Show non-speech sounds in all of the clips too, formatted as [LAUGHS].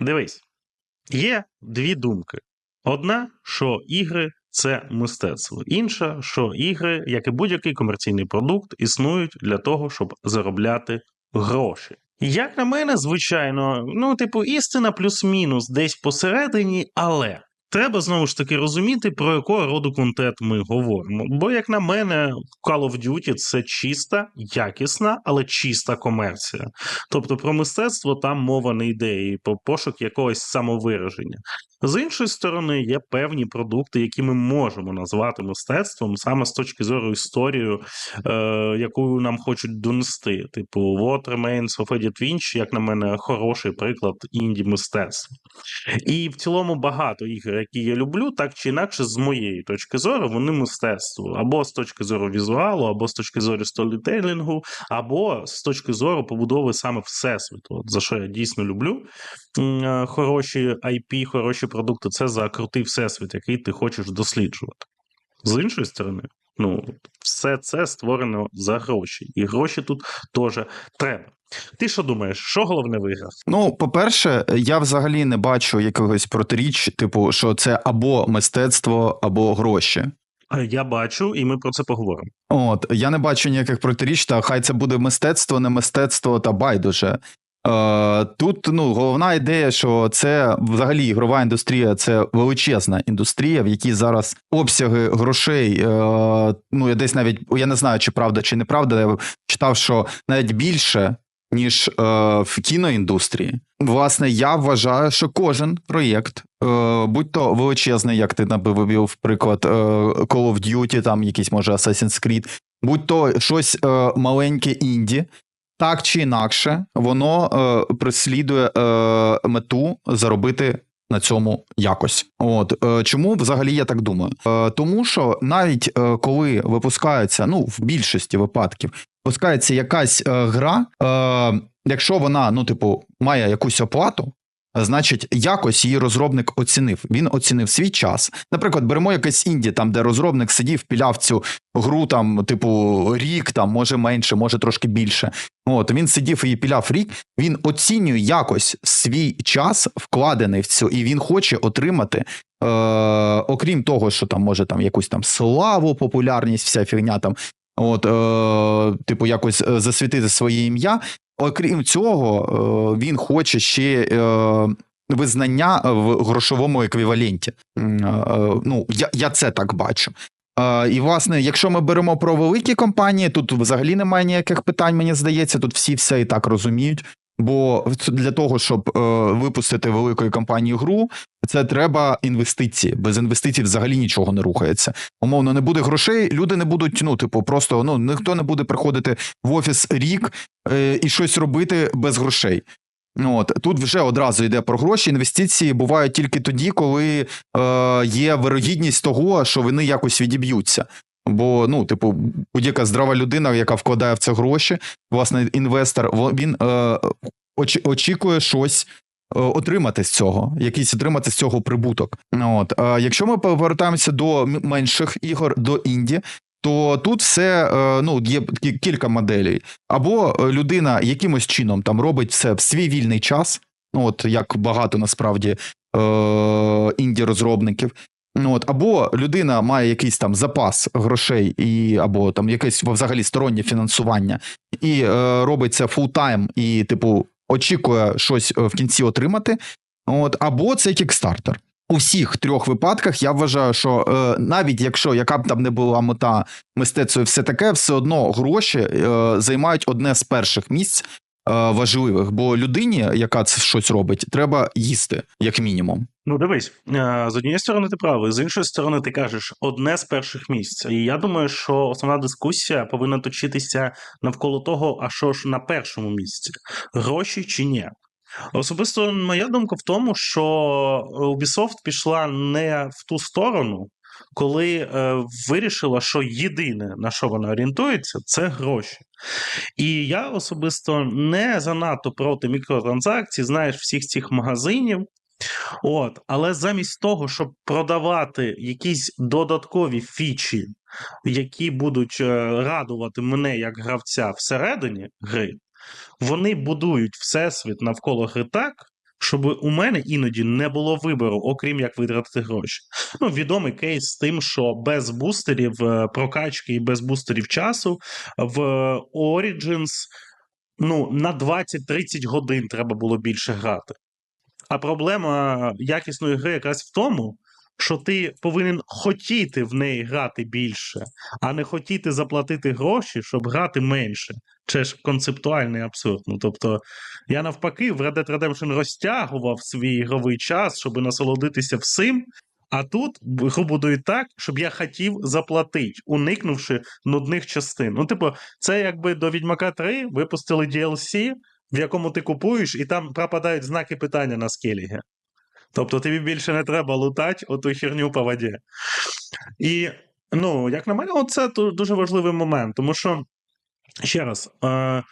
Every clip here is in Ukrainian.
Дивись, є дві думки. Одна, що ігри це мистецтво. Інша, що ігри, як і будь-який комерційний продукт, існують для того, щоб заробляти гроші. Як на мене, звичайно, ну, типу, істина плюс-мінус десь посередині, але треба знову ж таки розуміти, про якого роду контент ми говоримо. Бо, як на мене, Call of Duty це чиста, якісна, але чиста комерція. Тобто про мистецтво там мова не йде, і про пошук якогось самовираження. З іншої сторони, є певні продукти, які ми можемо назвати мистецтвом саме з точки зору історії, е, яку нам хочуть донести. Типу, What Remains of Edith Finch, як на мене, хороший приклад інді мистецтва. І в цілому багато ігор, які я люблю, так чи інакше, з моєї точки зору, вони мистецтво. Або з точки зору візуалу, або з точки зору сторітелінгу, або з точки зору побудови саме всесвіту. От за що я дійсно люблю е, хороші IP, хороші продукти це за крутий всесвіт, який ти хочеш досліджувати. З іншої сторони, ну, все це створено за гроші, і гроші тут теж треба. Ти що думаєш, що головне в іграх? Ну, по-перше, я взагалі не бачу якогось протиріч, типу, що це або мистецтво, або гроші. Я бачу, і ми про це поговоримо. От, я не бачу ніяких протиріч, та хай це буде мистецтво, не мистецтво та байдуже. Е, тут ну, головна ідея, що це взагалі ігрова індустрія це величезна індустрія, в якій зараз обсяги грошей. Е, ну, я десь навіть я не знаю, чи правда, чи неправда. Я читав, що навіть більше, ніж е, в кіноіндустрії. Власне, я вважаю, що кожен проєкт, е, будь то величезний, як ти навів приклад е, Call of Duty, там якийсь може Assassin's Creed, будь то щось е, маленьке інді, так чи інакше, воно е, преслідує е, мету заробити на цьому якось. От е, чому взагалі я так думаю? Тому що навіть коли випускається, ну в більшості випадків, випускається якась е, гра, е, якщо вона, ну, типу, має якусь оплату. Значить, якось її розробник оцінив. Він оцінив свій час. Наприклад, беремо якесь інді, там де розробник сидів, піляв цю гру, там, типу, рік, там, може менше, може трошки більше. От він сидів і піляв рік. Він оцінює якось свій час, вкладений в цю, і він хоче отримати. Е, окрім того, що там може там якусь там славу, популярність, вся фігня там. От, е, типу, якось е, засвітити своє ім'я. Окрім цього, е, він хоче ще е, визнання в грошовому еквіваленті. Ну, я, я це так бачу. І, власне, якщо ми беремо про великі компанії, тут взагалі немає ніяких питань, мені здається, тут всі все і так розуміють. Бо для того, щоб е, випустити великої компанії гру, це треба інвестиції. Без інвестицій взагалі нічого не рухається. Умовно, не буде грошей, люди не будуть, ну, типу, просто ну ніхто не буде приходити в офіс рік е, і щось робити без грошей. Ну, От тут вже одразу йде про гроші. Інвестиції бувають тільки тоді, коли е, є вирогідність того, що вони якось відіб'ються. Бо, ну, типу, будь-яка здрава людина, яка вкладає в це гроші, власне, інвестор, він е, очі- очікує щось е, отримати з цього, якийсь отримати з цього прибуток. От. А якщо ми повертаємося до менших ігор, до інді, то тут все е, ну, є кілька моделей. Або е, людина якимось чином там робить все в свій вільний час, ну, от як багато насправді е, інді-розробників. Ну, от, або людина має якийсь там запас грошей, і, або там якесь взагалі стороннє фінансування, і е, робить це фултайм, і, типу, очікує щось е, в кінці отримати. От, або це кікстартер. У всіх трьох випадках я вважаю, що е, навіть якщо яка б там не була мета мистецтво і все таке, все одно гроші е, займають одне з перших місць важливих. Бо людині, яка це щось робить, треба їсти, як мінімум. Ну, дивись, е, з однієї сторони, ти правий, з іншої сторони, ти кажеш одне з перших місць. І я думаю, що основна дискусія повинна точитися навколо того, а що ж на першому місці гроші чи ні. Особисто моя думка в тому, що Ubisoft пішла не в ту сторону, коли е, вирішила, що єдине на що вона орієнтується, це гроші. І я особисто не занадто проти мікротранзакцій, знаєш, всіх цих магазинів. От, але замість того, щоб продавати якісь додаткові фічі, які будуть е, радувати мене як гравця всередині гри, вони будують всесвіт навколо гри так, щоб у мене іноді не було вибору, окрім як витратити гроші. Ну, відомий кейс з тим, що без бустерів е, прокачки і без бустерів часу в Origins ну, на 20-30 годин треба було більше грати. А проблема якісної гри якраз в тому, що ти повинен хотіти в неї грати більше, а не хотіти заплатити гроші, щоб грати менше. Це ж концептуальний абсурд. Ну, тобто, я навпаки в Red Dead Redemption розтягував свій ігровий час, щоб насолодитися всім. А тут будують так, щоб я хотів заплатити, уникнувши нудних частин. Ну, типу, це якби до Відьмака 3 випустили DLC, в якому ти купуєш, і там пропадають знаки питання на скелігі. Тобто тобі більше не треба лутати оту херню по воді. І, ну, як на мене, це дуже важливий момент, тому що, ще раз, е,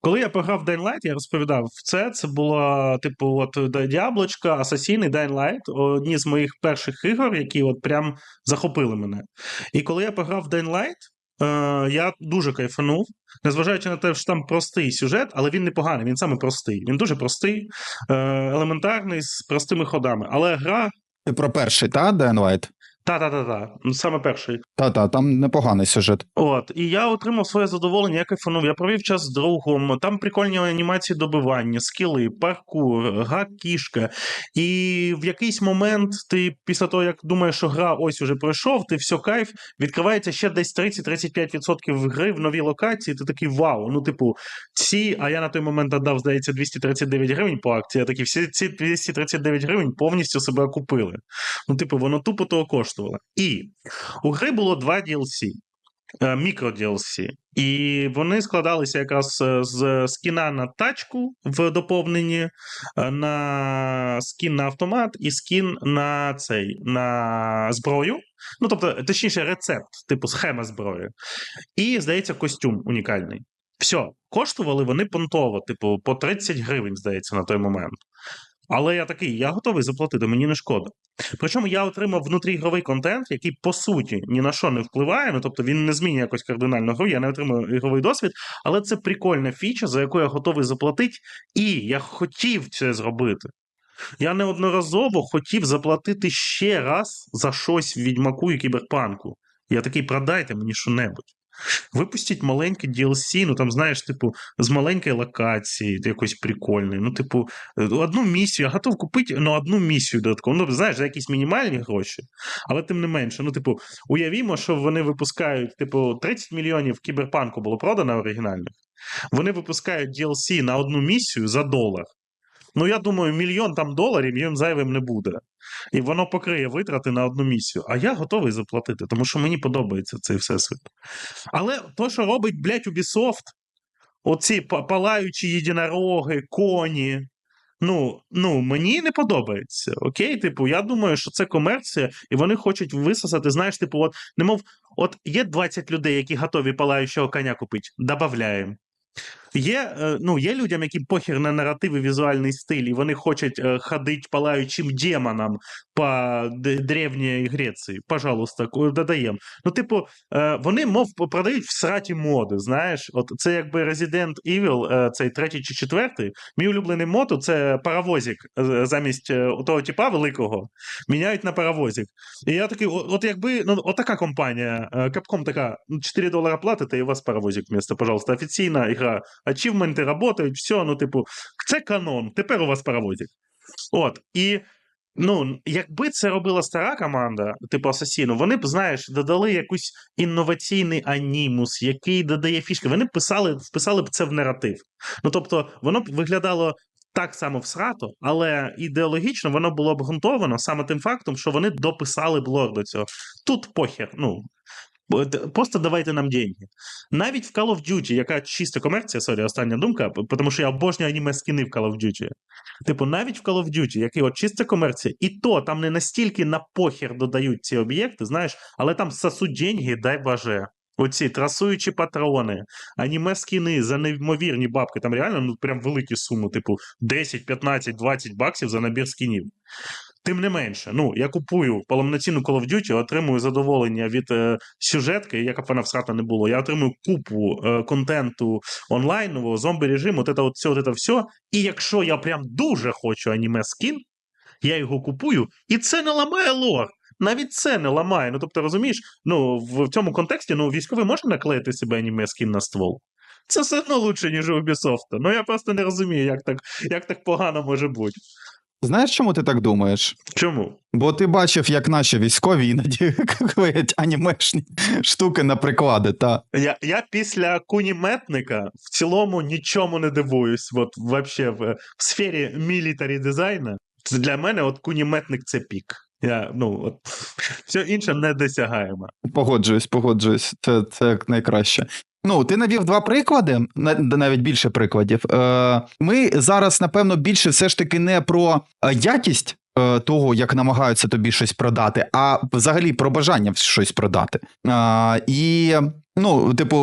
коли я пограв Dying Light, я розповідав це. Це було, типу, от Діаблочка, Асасін і Dying Light, одні з моїх перших ігор, які от прям захопили мене. І коли я пограв в Dying Light, я дуже кайфанув, незважаючи на те, що там простий сюжет, але він непоганий, він саме простий. Він дуже простий, е, елементарний, з простими ходами. Але гра. Про перший, та, Dying Light? Та-та-та-та, саме перший. Та-та, там непоганий сюжет. От, і я отримав своє задоволення, я кайфанув. Я провів час з другом, там прикольні анімації добивання, скіли, паркур, гак кішка. І в якийсь момент ти, після того, як думаєш, що гра ось уже пройшов, ти все кайф, відкривається ще десь 30-35% гри в новій локації. Ти такий вау. Ну, типу, ці, а я на той момент додав, здається, 239 гривень по акції. Я такий, всі ці 239 гривень повністю себе окупили. Ну, типу, воно тупо того коштувало. І у гри було два DLC. е, Мікро DLC. І вони складалися якраз е, з скіна на тачку в доповненні, е, на скін на автомат і скін на цей на зброю. Ну, тобто, точніше, рецепт, типу схема зброї. І, здається, костюм унікальний. Все, коштували вони понтово, типу, по 30 гривень, здається, на той момент. Але я такий, я готовий заплатити, мені не шкода. Причому я отримав внутріігровий контент, який по суті ні на що не впливає. Ну тобто він не змінює якось кардинально гру, я не отримав ігровий досвід, але це прикольна фіча, за яку я готовий заплатити, і я хотів це зробити. Я неодноразово хотів заплатити ще раз за щось в відьмаку і кіберпанку. Я такий, продайте мені що-небудь. Випустіть маленьке DLC, ну там, знаєш, типу, з маленької локації, якось прикольної. Ну, типу, одну місію, я готов купити ну, одну місію додатково. Ну, знаєш, за якісь мінімальні гроші, але тим не менше. Ну, типу, уявімо, що вони випускають, типу, 30 мільйонів кіберпанку було продано оригінальних. Вони випускають DLC на одну місію за долар. Ну, я думаю, мільйон там доларів їм зайвим не буде. І воно покриє витрати на одну місію. А я готовий заплатити, тому що мені подобається цей всесвіт. Але то, що робить, блядь, Ubisoft, оці палаючі єдинороги, коні. Ну, ну, мені не подобається. Окей, типу, я думаю, що це комерція, і вони хочуть висосати, знаєш, типу, от, немов, от є 20 людей, які готові палаючого коня купити, добавляємо. Є, е, ну, є людям, які похер на і візуальний стиль, і вони хочуть е, ходити палаючим демоном по древній Греції. Пожалуйста, додаємо. Ну, типу, е, вони, мов, продають в сраті моди. Знаєш, от це якби Resident Evil, цей третій чи четвертий. Мій улюблений мото це паровозик замість того типа великого. Міняють на паровозик. І я такий, от якби, ну, от така компанія, Capcom така, ну, 4 долара платите, і у вас паровозик вместо, пожалуйста, офіційна ігра. Ачівменти працюють, все, ну, типу, це канон, тепер у вас паровозик. От, і Ну, якби це робила стара команда, типу Асасіну, вони б, знаєш, додали якийсь інноваційний анімус, який додає фішки. Вони б писали, вписали б це в наратив. Ну тобто, воно б виглядало так само всрато, але ідеологічно воно було обґрунтовано саме тим фактом, що вони дописали б лор до цього. Тут похер, ну. Просто давайте нам деньги. Навіть в Call of Duty, яка чиста комерція, сорі, остання думка, тому що я обожнюю аніме скіни в Call of Duty. Типу, навіть в Call of Duty, який от чиста комерція, і то там не настільки на похер додають ці об'єкти, знаєш, але там сосуть деньги, дай боже. Оці трасуючі патрони, аніме скіни за неймовірні бабки. Там реально ну прям великі суми, типу 10, 15, 20 баксів за набір скінів. Тим не менше, ну я купую повноцінну Call of Duty, отримую задоволення від е, сюжетки, яка б вона всрата не було. Я отримую купу е, контенту онлайнового, зомбі режиму, от це, от все, от це все. І якщо я прям дуже хочу аніме скін, я його купую, і це не ламає лор. Навіть це не ламає. Ну тобто, розумієш, ну в цьому контексті ну військовий може наклеїти себе аніме скін на ствол. Це все одно лучше, ніж у Ubisoft. Ну я просто не розумію, як так, як так погано може бути. Знаєш, чому ти так думаєш? Чому? Бо ти бачив, як наші військові іноді [LAUGHS] клеять анімешні штуки на приклади, та Я, я після куніметника в цілому нічому не дивуюсь. От вообще в, в сфері мілітарі дизайну. Для мене от куніметник це пік. Я, ну, от, [LAUGHS] все інше недосягаємо. погоджуюсь, погоджуюсь. Це, це як найкраще. Ну, ти навів два приклади, навіть більше прикладів. Е, ми зараз, напевно, більше все ж таки не про е, якість е, того, як намагаються тобі щось продати, а взагалі про бажання щось продати. І. Ну, типу,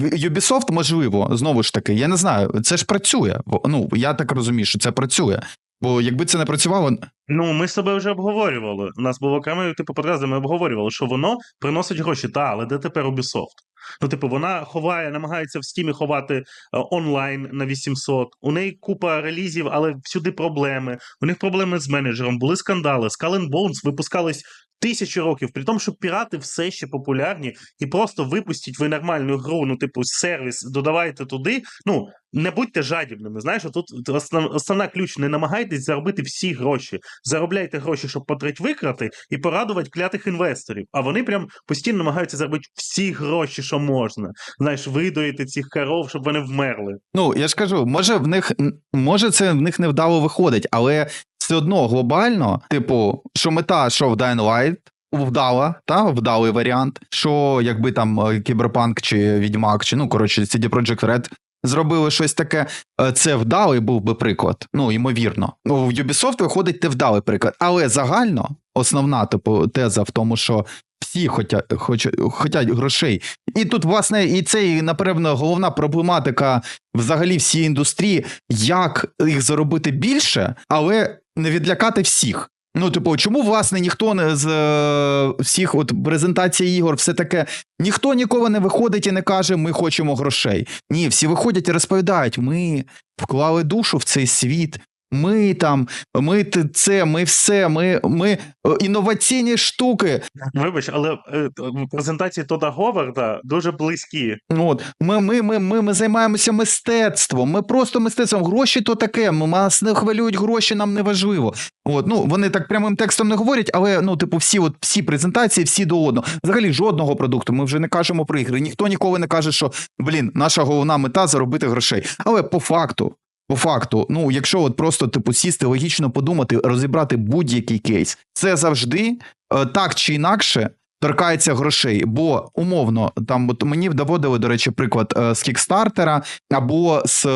Ubisoft, можливо, знову ж таки, я не знаю, це ж працює. Ну, я так розумію, що це працює. Бо якби це не працювало, Ну, ми з тобою вже обговорювали. У нас був окремий типу подкаст, ми обговорювали, що воно приносить гроші. Та, але де тепер Ubisoft? Ну, типу, вона ховає, намагається в стімі ховати е, онлайн на 800. У неї купа релізів, але всюди проблеми. У них проблеми з менеджером, були скандали. Skull and Bones випускались тисячі років, при тому, що пірати все ще популярні, і просто випустіть ви нормальну гру, ну, типу, сервіс, додавайте туди. Ну, не будьте жадібними. Знаєш, тут основ, основна ключ: не намагайтесь заробити всі гроші. Заробляйте гроші, щоб потрать викрати, і порадувати клятих інвесторів. А вони прям постійно намагаються заробити всі гроші, що можна. Знаєш, видоїти цих коров, щоб вони вмерли. Ну, я ж кажу, може в них може це в них невдало виходить, але все одно глобально, типу, що мета, що в Dying Light вдала, та вдалий варіант. Що якби там е, Кіберпанк чи Відьмак, чи ну коротше, CD Projekt Red зробили щось таке, е, це вдалий був би приклад. Ну, ймовірно. В Ubisoft виходить невдалий приклад, але загально основна типу теза в тому, що. Всі хотять, хочуть, хочуть грошей. І тут, власне, і це, напевно, головна проблематика взагалі всієї індустрії, як їх заробити більше, але не відлякати всіх. Ну, типу, чому власне ніхто не з е, всіх от презентацій ігор, все таке, ніхто ніколи не виходить і не каже, ми хочемо грошей. Ні, всі виходять і розповідають: ми вклали душу в цей світ. Ми там, ми це, ми все, ми, ми е, інноваційні штуки. Вибач, але е, презентації Тода Говарда дуже близькі. Ну, От ми, ми, ми, ми, ми займаємося мистецтвом. Ми просто мистецтвом. Гроші то таке. Ми нас не хвилюють гроші, нам не важливо. От ну вони так прямим текстом не говорять, але ну, типу, всі, от всі презентації, всі до одного. Взагалі жодного продукту. Ми вже не кажемо про ігри. Ніхто ніколи не каже, що блін, наша головна мета заробити грошей. Але по факту. По факту, ну якщо от просто типу сісти, логічно подумати, розібрати будь-який кейс, це завжди е, так чи інакше торкається грошей. Бо умовно, там от мені доводили, до речі, приклад е, з кікстартера або з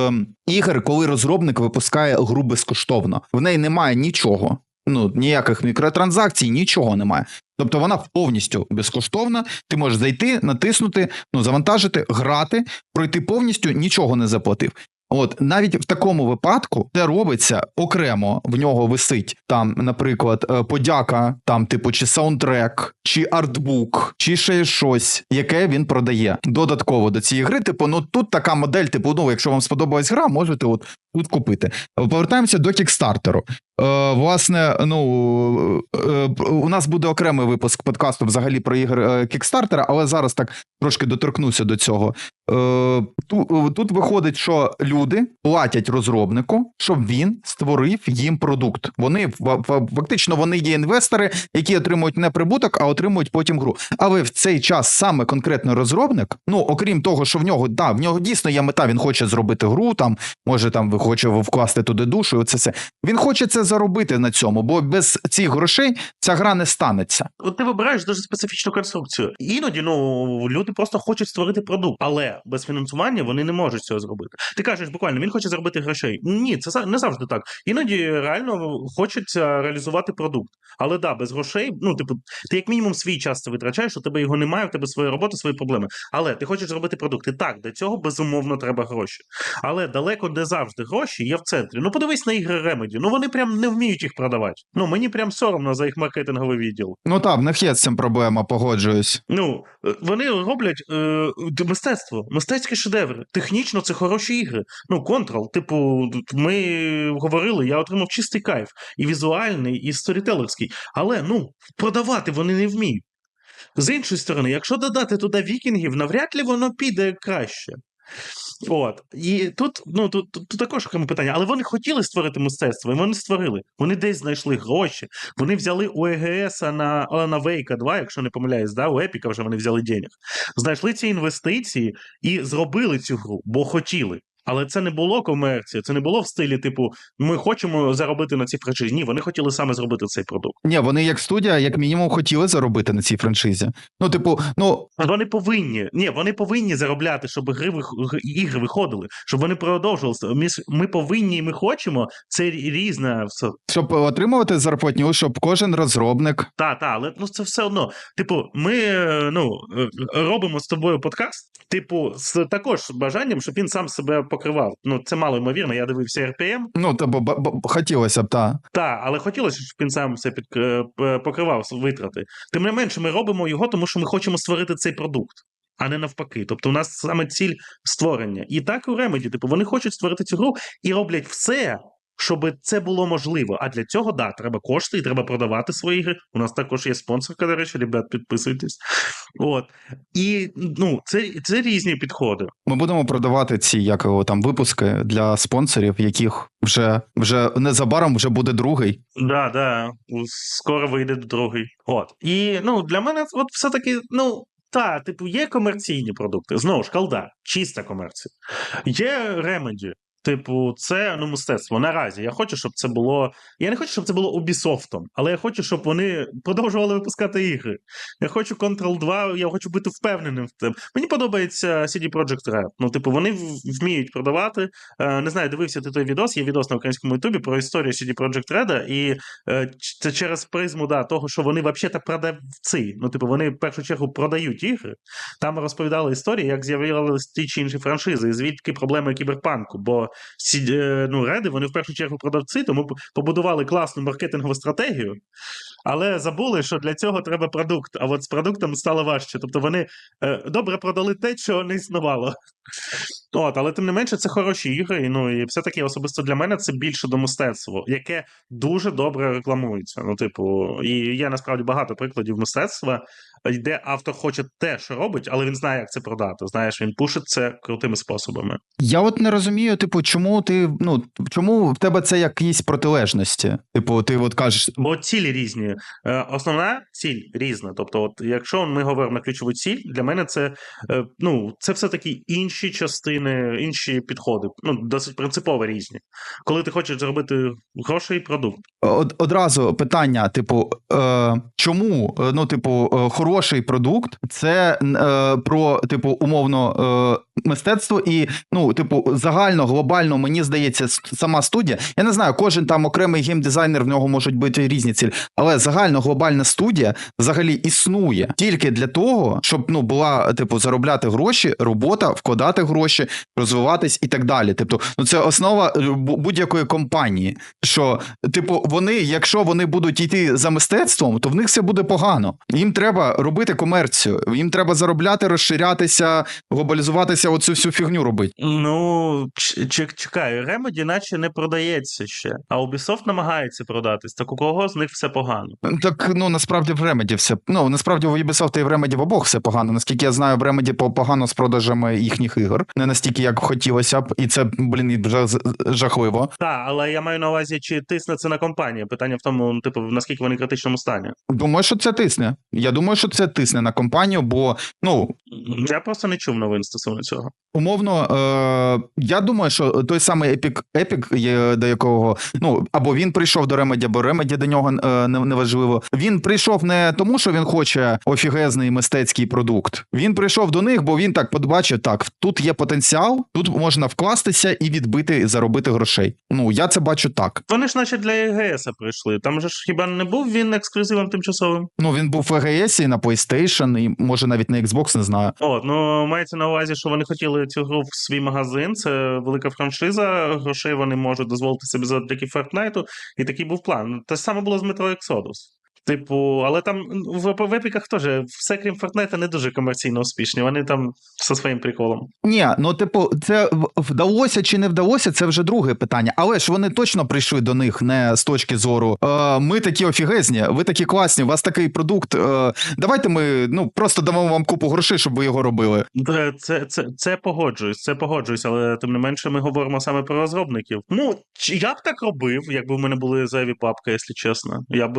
ігор, коли розробник випускає гру безкоштовно. В неї немає нічого. Ну, ніяких мікротранзакцій, нічого немає. Тобто вона повністю безкоштовна. Ти можеш зайти, натиснути, ну завантажити, грати, пройти повністю, нічого не заплатив. От навіть в такому випадку це робиться окремо. В нього висить там, наприклад, е, подяка, там, типу, чи саундтрек, чи артбук, чи ще щось, яке він продає додатково до цієї гри. Типу, ну тут така модель, типу, ну, якщо вам сподобалась гра, можете от тут купити. Повертаємося до кікстартеру. Е, власне, ну е, е, у нас буде окремий випуск подкасту взагалі про ігри кікстартера, але зараз так трошки доторкнуся до цього. Е, ту- тут виходить, що люди платять розробнику, щоб він створив їм продукт. Вони фа- фа- фактично вони є інвестори, які отримують не прибуток, а отримують потім гру. Але в цей час саме конкретно розробник, ну окрім того, що в нього да, в нього дійсно є мета, він хоче зробити гру, там може там хоче вкласти туди душу. і Оце все. Він хоче це заробити на цьому, бо без цих грошей ця гра не станеться. От ти вибираєш дуже специфічну конструкцію. Іноді ну люди просто хочуть створити продукт, але без фінансування вони не можуть цього зробити. Ти кажеш, буквально він хоче заробити грошей. Ні, це не завжди так. Іноді реально хочеться реалізувати продукт. Але да, без грошей, ну типу, ти як мінімум свій час це витрачаєш, у тебе його немає, у тебе своя робота, свої проблеми. Але ти хочеш зробити продукт. І так, для цього безумовно треба гроші. Але далеко не завжди гроші є в центрі. Ну подивись на ігри Remedy. Ну вони прям не вміють їх продавати. Ну мені прям соромно за їх маркетинговий відділ. Ну в них є з цим проблема, погоджуюсь. Ну, е, вони роблять е, мистецтво, мистецькі шедеври. Технічно це хороші ігри. Ну, контрол, типу, ми говорили, я отримав чистий кайф, і візуальний, і сторітелерський. Але ну, продавати вони не вміють. З іншої сторони, якщо додати туди вікінгів, навряд ли воно піде краще. От. І тут, ну, тут, тут, також окреме питання. Але вони хотіли створити мистецтво, і вони створили. Вони десь знайшли гроші. Вони взяли у ЕГС на Алана Вейка 2, якщо не помиляюсь, да, у Епіка вже вони взяли денег. Знайшли ці інвестиції і зробили цю гру, бо хотіли. Але це не було комерція, це не було в стилі, типу, ми хочемо заробити на цій франшизі. Ні, вони хотіли саме зробити цей продукт. Ні, вони як студія, як мінімум, хотіли заробити на цій франшизі. Ну, типу, ну Вони повинні, ні, вони повинні заробляти, щоб гри ігри виходили, щоб вони продовжувалися. Ми, ми повинні і ми хочемо. Це рі- різне все. щоб отримувати зарплатню, щоб кожен розробник. Та, та, але ну це все одно. Типу, ми ну е, робимо з тобою подкаст, типу, з також бажанням, щоб він сам себе покривав. Ну це мало ймовірно. Я дивився РПМ. Ну, тобто, бо, бо хотілося б, та. Так, але хотілося, щоб він сам все під е, покривав витрати. Тим не менше, ми робимо його, тому що ми хочемо створити цей продукт. А не навпаки. Тобто, у нас саме ціль створення. І так у Remedy, типу, вони хочуть створити цю гру і роблять все, щоб це було можливо. А для цього, да, треба кошти і треба продавати свої ігри. У нас також є спонсорка, до речі, ребят, підписуйтесь. От. І ну, це, це різні підходи. Ми будемо продавати ці як його, там випуски для спонсорів, яких вже вже незабаром вже буде другий. Да, да, скоро вийде другий. От. І ну, для мене от все-таки, ну. Та, типу, є комерційні продукти. Знову ж, колда, чиста комерція. Є ремеді. Типу, це ну, мистецтво. Наразі я хочу, щоб це було. Я не хочу, щоб це було Ubisoft, але я хочу, щоб вони продовжували випускати ігри. Я хочу Control 2, я хочу бути впевненим в цьому. Мені подобається CD Projekt Red. Ну, типу, вони вміють продавати. Е, не знаю, дивився ти той відос, є відос на українському Ютубі про історію CD Projekt Red, і е, це через призму да, того, що вони взагалі продавці. Ну, типу, вони в першу чергу продають ігри. Там розповідали історії, як з'явилися ті чи інші франшизи, і звідки проблеми кіберпанку. Бо е, ну, реди, вони в першу чергу продавці, тому побудували класну маркетингову стратегію, але забули, що для цього треба продукт. А от з продуктом стало важче. Тобто вони е, добре продали те, що не існувало. От, але тим не менше, це хороші ігри. І, ну, і все-таки особисто для мене це більше до мистецтва, яке дуже добре рекламується. Ну, типу, і є насправді багато прикладів мистецтва, де автор хоче те, що робить, але він знає, як це продати. Знаєш, він пушить це крутими способами. Я от не розумію, типу, чому ти ну чому в тебе це якісь протилежності? Типу, ти от кажеш, Бо цілі різні. Е, Основна ціль різна. Тобто, от якщо ми говоримо на ключову ціль, для мене це е, ну це все таки інші частини, інші підходи. Ну досить принципово різні. Коли ти хочеш зробити грошей продукт. Од, одразу питання: типу, е, чому е, ну, типу, е, хороший продукт це е, про типу умовно е, мистецтво і ну, типу, загально, глобально, мені здається, сама студія. Я не знаю, кожен там окремий геймдизайнер в нього можуть бути різні цілі, але загально глобальна студія взагалі існує тільки для того, щоб ну була типу заробляти гроші, робота, вкладати гроші, розвиватись і так далі. Тобто, ну це основа е, будь-якої компанії. Що, типу, вони, якщо вони будуть йти за мистецтвом, то в них все буде погано. Їм треба робити комерцію, їм треба заробляти, розширятися, глобалізуватися, оцю всю фігню робити. Ну ч- ч- чекай, Remedy наче не продається ще, а Ubisoft намагається продатись. Так у кого з них все погано? Так ну насправді в Remedy все. Ну насправді в Ubisoft і в Remedy в обох все погано. Наскільки я знаю, в Remedy погано з продажами їхніх ігор. Не настільки, як хотілося б, і це, блін, жа- жахливо. Так, але я маю на увазі, чи тисне це на компанію. Питання в тому, ну, типу, наскільки вони в критичному стані. Думаю, що це тисне. Я думаю, що це тисне на компанію, бо ну Я просто не чув новин стосовно цього. Умовно, е, я думаю, що той самий Епік, Епік, є, до якого ну або він прийшов до Ремеді, або Ремеді до нього е, не- неважливо. Він прийшов не тому, що він хоче офігезний мистецький продукт. Він прийшов до них, бо він так побачив: так, тут є потенціал, тут можна вкластися і відбити, заробити грошей. Ну я це бачу так. Вони ж наче для ЕГС прийшли. Там же ж хіба не був він ексклюзивом тимчасовим? Ну він був в EGS і на PlayStation, і може навіть на Xbox, не знаю. От, ну мається на увазі, що вони хотіли цю гру в свій магазин. Це велика франшиза. Грошей вони можуть дозволити собі завдяки Фортнайту. і такий був план. Те саме було з Metro Exodus. Типу, але там в, в епіках теж все крім Fortnite не дуже комерційно успішні. Вони там зі своїм приколом. Ні, ну типу, це вдалося чи не вдалося, це вже друге питання. Але ж вони точно прийшли до них не з точки зору. Е, ми такі офігезні, ви такі класні, у вас такий продукт. Е, давайте ми ну просто дамо вам купу грошей, щоб ви його робили. Це, це, це, це погоджуюсь, це погоджуюсь, але тим не менше ми говоримо саме про розробників. Ну, я б так робив, якби в мене були зайві папки, якщо чесно. Я б.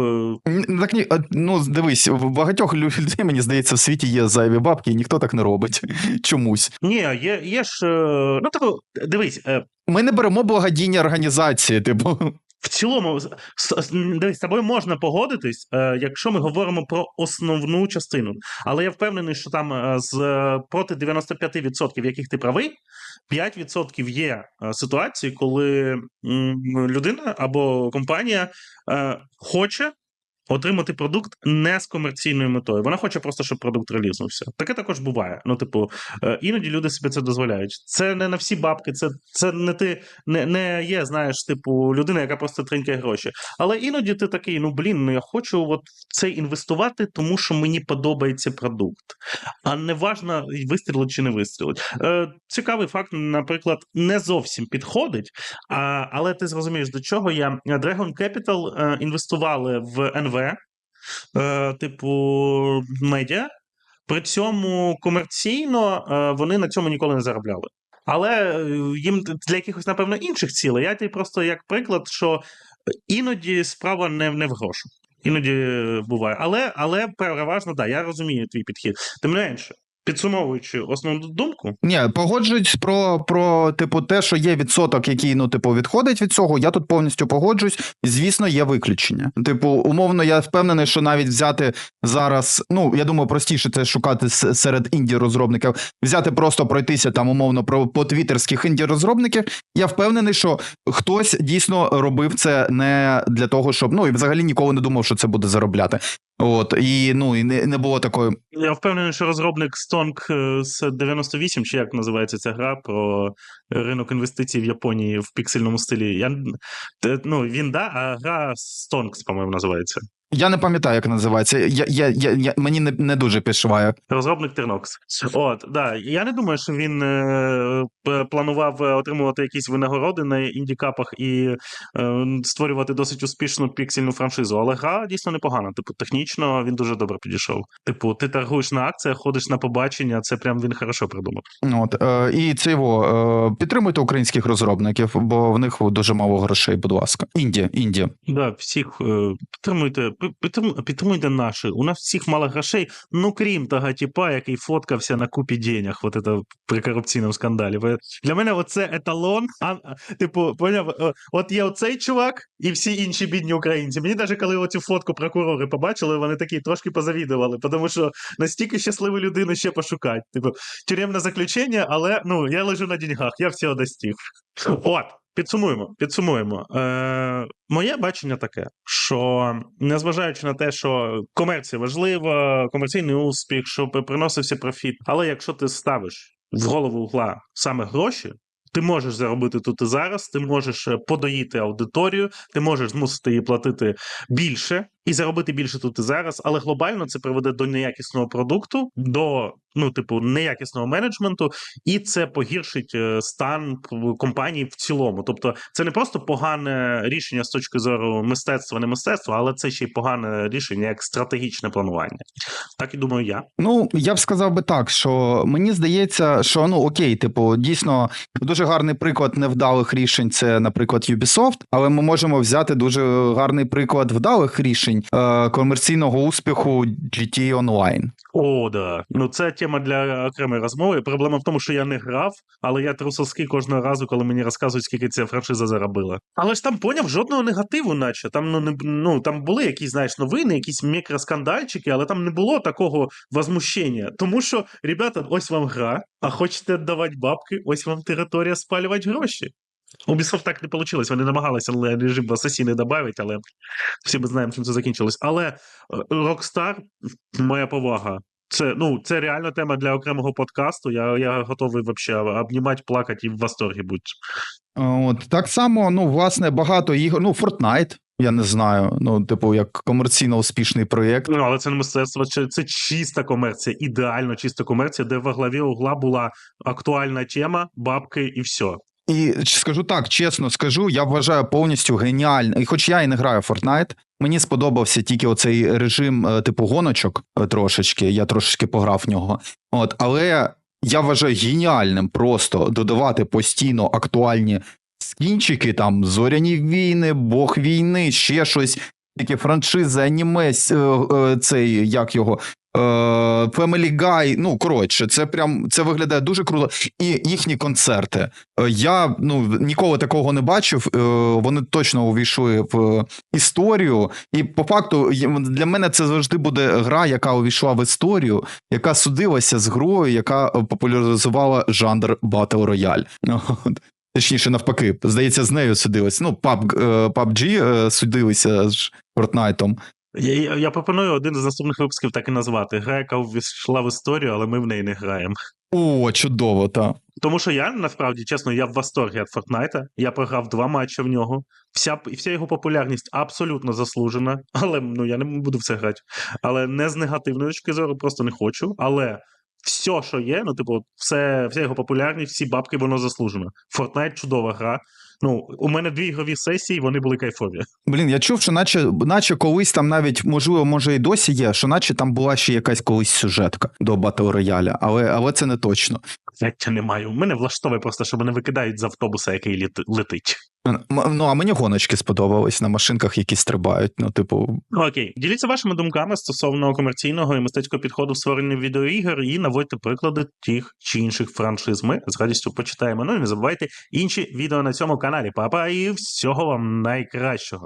Н- Так ні, ну дивись, в багатьох людей, мені здається, в світі є зайві бабки, і ніхто так не робить [LAUGHS] чомусь. Ні, є, є ж. е, Ну, типу, дивись, е, Ми не беремо благодійні організації, типу. в цілому, дивись, з тобою можна погодитись, е, якщо ми говоримо про основну частину. Але я впевнений, що там з проти 95%, яких ти правий, 5% є ситуації, коли людина або компанія хоче. Отримати продукт не з комерційною метою. Вона хоче просто, щоб продукт релізнувся. Таке також буває. Ну, типу, е, іноді люди собі це дозволяють. Це не на всі бабки, це, це не ти не, не є, знаєш, типу, людина, яка просто тринкає гроші. Але іноді ти такий: ну блін, ну я хочу от це інвестувати, тому що мені подобається продукт. А не важно, вистрілить чи не вистрілить. Е, цікавий факт, наприклад, не зовсім підходить. Але ти зрозумієш, до чого я Dragon Capital е, інвестували в НВ, е, типу медіа. При цьому комерційно е, вони на цьому ніколи не заробляли. Але е, їм для якихось, напевно, інших цілей. Я тобі просто як приклад, що іноді справа не, не в грошах. Іноді е, буває. Але, але переважно, да, я розумію твій підхід. Тим не менше, Підсумовуючи основну думку, Ні, погоджуюсь про про типу те, що є відсоток, який ну типу відходить від цього. Я тут повністю погоджуюсь. Звісно, є виключення. Типу, умовно, я впевнений, що навіть взяти зараз. Ну я думаю, простіше це шукати серед інді розробників, взяти просто пройтися там умовно про по твітерських інді розробників. Я впевнений, що хтось дійсно робив це не для того, щоб ну і взагалі ніколи не думав, що це буде заробляти. От і ну і не, не було такої. Я впевнений, що розробник 100 Song е, 98, чи як називається ця гра про ринок інвестицій в Японії в піксельному стилі. Я, ну, Він да, а гра Stonks, по-моєму, називається. Я не пам'ятаю, як називається. Я, я, я, я мені не, не дуже пішває. Розробник Тернокс. От, да. Я не думаю, що він е, планував е, отримувати якісь винагороди на індікапах і е, створювати досить успішну піксельну франшизу. Але гра дійсно непогана. Типу, технічно він дуже добре підійшов. Типу, ти торгуєш на акціях, ходиш на побачення, це прям він хорошо придумав. От е, і це його е, підтримуйте українських розробників, бо в них дуже мало грошей. Будь ласка, Індія, Індія. Да, всіх е, підтримуйте, підтримуйте наші. У нас всіх мало грошей, ну крім того типа, який фоткався на купі денег, от це при корупційному скандалі. Для мене оце еталон. А, типу, поняв, е, от є оцей чувак і всі інші бідні українці. Мені навіть коли оцю фотку прокурори побачили, вони такі трошки позавідували, тому що настільки щасливу людину ще пошукати. Типу, тюремне заключення, але ну я лежу на деньгах, я всього достиг. От. Підсумуємо, підсумуємо. Е, моє бачення таке, що незважаючи на те, що комерція важлива, комерційний успіх, щоб приносився профіт, але якщо ти ставиш в голову угла саме гроші, ти можеш заробити тут і зараз, ти можеш е, подоїти аудиторію, ти можеш змусити її платити більше і заробити більше тут і зараз, але глобально це приведе до неякісного продукту, до ну, типу, неякісного менеджменту, і це погіршить е, стан компанії в цілому. Тобто, це не просто погане рішення з точки зору мистецтва, не мистецтва, але це ще й погане рішення як стратегічне планування. Так і думаю я. Ну я б сказав би так, що мені здається, що ну окей, типу, дійсно дуже гарний приклад невдалих рішень. Це, наприклад, Ubisoft, але ми можемо взяти дуже гарний приклад вдалих рішень е, комерційного успіху GTA Online. О, да. Ну це тема для окремої розмови. Проблема в тому, що я не грав, але я трусовський кожного разу, коли мені розказують, скільки ця франшиза заробила. Але ж там поняв жодного негативу, наче там ну не ну там були якісь знаєш новини, якісь мікроскандальчики, але там не було такого возмущення. Тому що, ребята, ось вам гра, а хочете давати бабки, ось вам територія спалювати гроші. Ubisoft так не вийшло. Вони намагалися режим в асасіни додати, але всі ми знаємо, чим це закінчилось. Але е, Rockstar, моя повага. Це ну це реально тема для окремого подкасту. Я, я готовий вообще обнімати, плакати і в восторгі бути. От так само, ну, власне, багато ігор. Ну, Fortnite, я не знаю. Ну, типу, як комерційно успішний проєкт. Ну але це не мистецтво, це, це чиста комерція, ідеально чиста комерція, де во главі угла була актуальна тема, бабки і все. І скажу так, чесно скажу, я вважаю повністю геніально. І хоч я і не граю в Fortnite, мені сподобався тільки оцей режим, е, типу, гоночок е, трошечки. Я трошечки пограв в нього. От, але я вважаю геніальним просто додавати постійно актуальні скінчики, там зоряні війни, Бог війни, ще щось. Такі франшизи, аніме, е, е, цей як його. е, Family Guy, ну коротше, це прям це виглядає дуже круто. І їхні концерти. Я ну ніколи такого не бачив. Вони точно увійшли в історію, і по факту для мене це завжди буде гра, яка увійшла в історію, яка судилася з грою, яка популяризувала жанр Battle Royale. [LAUGHS] Точніше, навпаки, здається, з нею судилися. Ну, PUBG, е, PUBG е, судилися з Fortnite. Я, я, я пропоную один з наступних випусків так і назвати. Гра, яка ввійшла в історію, але ми в неї не граємо. О, чудово, та. Тому що я насправді чесно, я в восторгі від Фортнайта. Я програв два матчі в нього. Вся вся його популярність абсолютно заслужена, [LAUGHS] але ну я не буду в це грати. Але не з негативної точки зору, просто не хочу. Але все, що є, ну типу, все, вся його популярність, всі бабки, воно заслужено. Fortnite чудова гра. Ну, у мене дві ігрові сесії, вони були кайфові. Блін, я чув, що наче, наче колись там навіть, можливо, може і досі є, що наче там була ще якась колись сюжетка до Battle Royale, але, але це не точно. Я не маю. Мене влаштовує просто, що мене викидають з автобуса, який летить. Ну, а мені гоночки сподобались на машинках, які стрибають. Ну, типу, Окей, діліться вашими думками стосовно комерційного і мистецького підходу в створенні відеоігор і наводьте приклади тих чи інших франшиз. Ми з радістю почитаємо. Ну і не забувайте інші відео на цьому каналі. Папа, і всього вам найкращого.